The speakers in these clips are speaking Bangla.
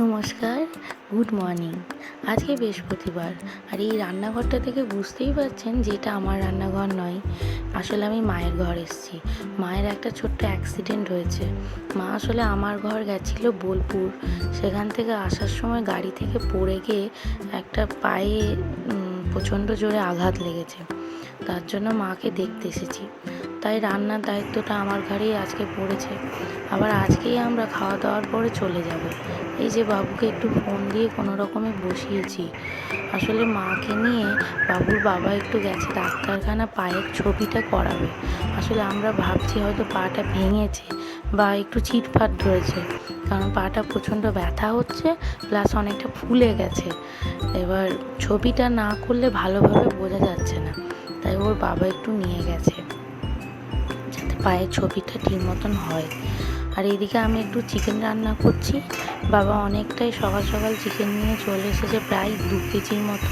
নমস্কার, গুড মর্নিং। আজকে বৃহস্পতিবার, আর এই রান্নাঘরটা থেকে বুঝতেই পারছেন যে এটা আমার রান্নাঘর নয়। আসলে আমি মায়ের ঘর এসেছি। মায়ের একটা ছোট্ট অ্যাক্সিডেন্ট হয়েছে। মা আসলে আমার ঘর গেছিল বোলপুর। সেখান থেকে আসার সময় গাড়ি থেকে পড়ে গিয়ে একটা পায়ে প্রচণ্ড জোরে আঘাত লেগেছে। তার জন্য মাকে দেখতে এসেছি। তাই রান্নার দায়িত্বটা আমার ঘাড়েই আজকে পড়েছে। আবার আজকেই আমরা খাওয়া দাওয়ার পরে চলে যাব। এই যে বাবুকে একটু ফোন দিয়ে কোনো রকমে বসিয়েছি। আসলে মাকে নিয়ে বাবুর বাবা একটু গেছে ডাক্তারখানা পায়ের ছবিটা করাবে। আসলে আমরা ভাবছি হয়তো পাটা ভেঙেছে বা একটু চিটফাট ধরেছে। কারণ পাটা প্রচণ্ড ব্যথা হচ্ছে, প্লাস অনেকটা ফুলে গেছে। এবার ছবিটা না করলে ভালোভাবে বোঝা যাচ্ছে না। তাই ওর বাবা একটু নিয়ে গেছে। পায়ের ছবিটা ঠিক মতন হয়। আর এদিকে আমি একটু চিকেন রান্না করছি। বাবা অনেকটাই সকাল সকাল চিকেন নিয়ে চলে এসেছে প্রায় দু কেজির মতো।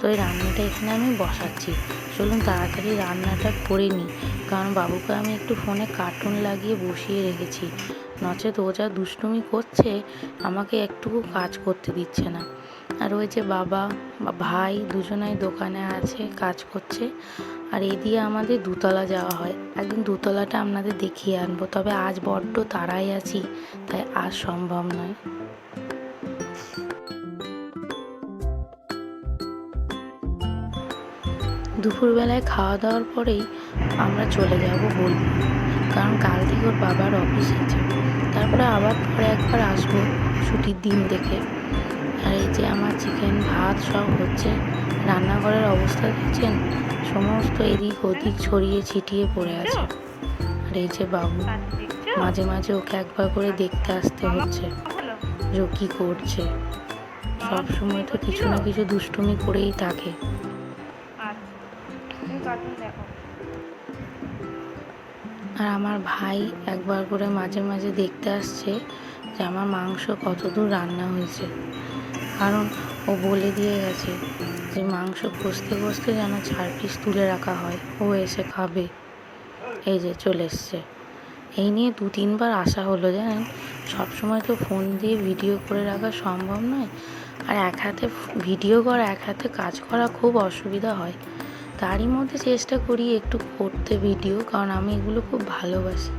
তো এই রান্নাটা এখানে আমি বসাচ্ছি। চলুন তাড়াতাড়ি রান্নাটা করে নিই। কারণ বাবুকে আমি একটু ফোনে কার্টুন লাগিয়ে বসিয়ে রেখেছি। নচেত ও যা দুষ্টুমি করছে, আমাকে একটুকু কাজ করতে দিচ্ছে না। আর ওই যে বাবা, ভাই দুজনাই দোকানে আছে, কাজ করছে। আর এই দিয়ে আমাদের দুতলা যাওয়া হয়। একদিন দুতলাটা আপনাদের দেখিয়ে আনব, তবে আজ বড্ড তারাই আছি, তাই আজ সম্ভব নয়। দুপুরবেলায় খাওয়া দাওয়ার পরেই আমরা চলে যাব বলব কারণ কাল থেকে ওর বাবার অফিস আছে। তারপরে আবার পরে একবার আসব ছুটির দিন দেখে। আর এই যে আমার চিকেন ভাত সব হচ্ছে। রান্নাঘরের অবস্থা দেখছেন? সমস্ত এদিক ওদিক ছড়িয়ে ছিটিয়ে পড়ে আছে। আর এই যে বাবু, মাঝে মাঝে ওকে একবার করে দেখতে আসতে হচ্ছে যে কী করছে। সব সময় তো কিছু না কিছু দুষ্টুমি করেই থাকে। আর আমার ভাই একবার করে মাঝে মাঝে দেখতে আসছে যে আমার মাংস কতদূর রান্না হয়েছে। কারণ ও বলে দিয়ে গেছে যে মাংস কষতে কষতে যেন চার পিস তুলে রাখা হয়। ও এসে খাবে। এই যে চলে এসছে। এই নিয়ে দু তিনবার আসা হলো, জানেন? সবসময় তো ফোন দিয়ে ভিডিও করে রাখা সম্ভব নয়। আর এক হাতে ভিডিও করা, এক হাতে কাজ করা খুব অসুবিধা হয়। তারই মধ্যে চেষ্টা করি একটু করতে ভিডিও, কারণ আমি এগুলো খুব ভালোবাসি।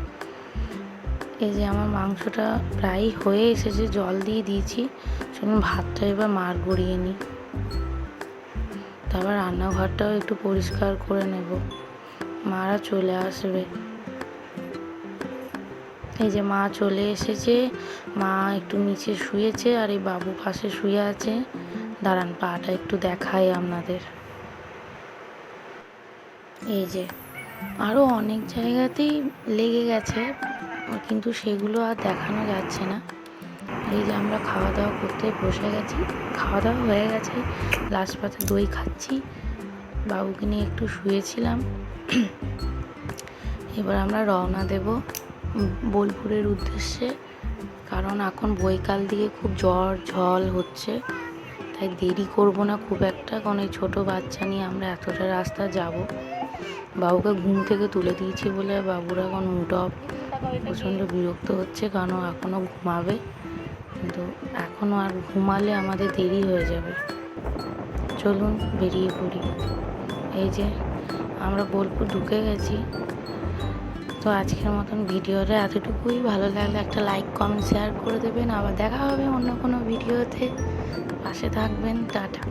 এই যে আমার মাংসটা প্রায় হয়ে এসেছে, জল দিয়ে দিয়েছি। চলুন ভাতটা এবার মার গড়িয়ে নিই। তারপর রান্নাঘরটাও একটু পরিষ্কার করে নেব। মারা চলে আসবে। এই যে মা চলে এসেছে। মা একটু নিচে শুয়েছে আর এই বাবু পাশে শুয়ে আছে। দাঁড়ান, পাটা একটু দেখাই আপনাদের। এই যে আরও অনেক জায়গাতেই লেগে গেছে। কিন্তু সেগুলো আর দেখানো যাচ্ছে না। এই যে আমরা খাওয়া দাওয়া করতে বসে গেছি। খাওয়া দাওয়া হয়ে গেছে। লাস্ট পাতে দই খাচ্ছি। বাবুকে নিয়ে একটু শুয়েছিলাম। এবার আমরা রওনা দেব বোলপুরের উদ্দেশ্যে। কারণ এখন বৈকাল দিকে খুব জ্বর ঝল হচ্ছে। তাই দেরি করব না খুব একটা। কারণ এই ছোটো বাচ্চা নিয়ে আমরা এতটা রাস্তা যাব। বাবুকে ঘুম থেকে তুলে দিয়েছি বলে বাবুর এখন অফ। প্রচণ্ড বিরক্ত হচ্ছে, কারণ এখনও ঘুমাবে। কিন্তু এখনও আর ঘুমালে আমাদের দেরি হয়ে যাবে। চলুন বেরিয়ে পড়ি। এই যে, আমরা বোলপুর ঢুকে গেছি। তো আজকের মতন ভিডিওটা এতটুকুই। ভালো লাগলে একটা লাইক কমেন্ট শেয়ার করে দেবেন। আবার দেখা হবে অন্য কোনো ভিডিওতে। পাশে থাকবেন, টাটা।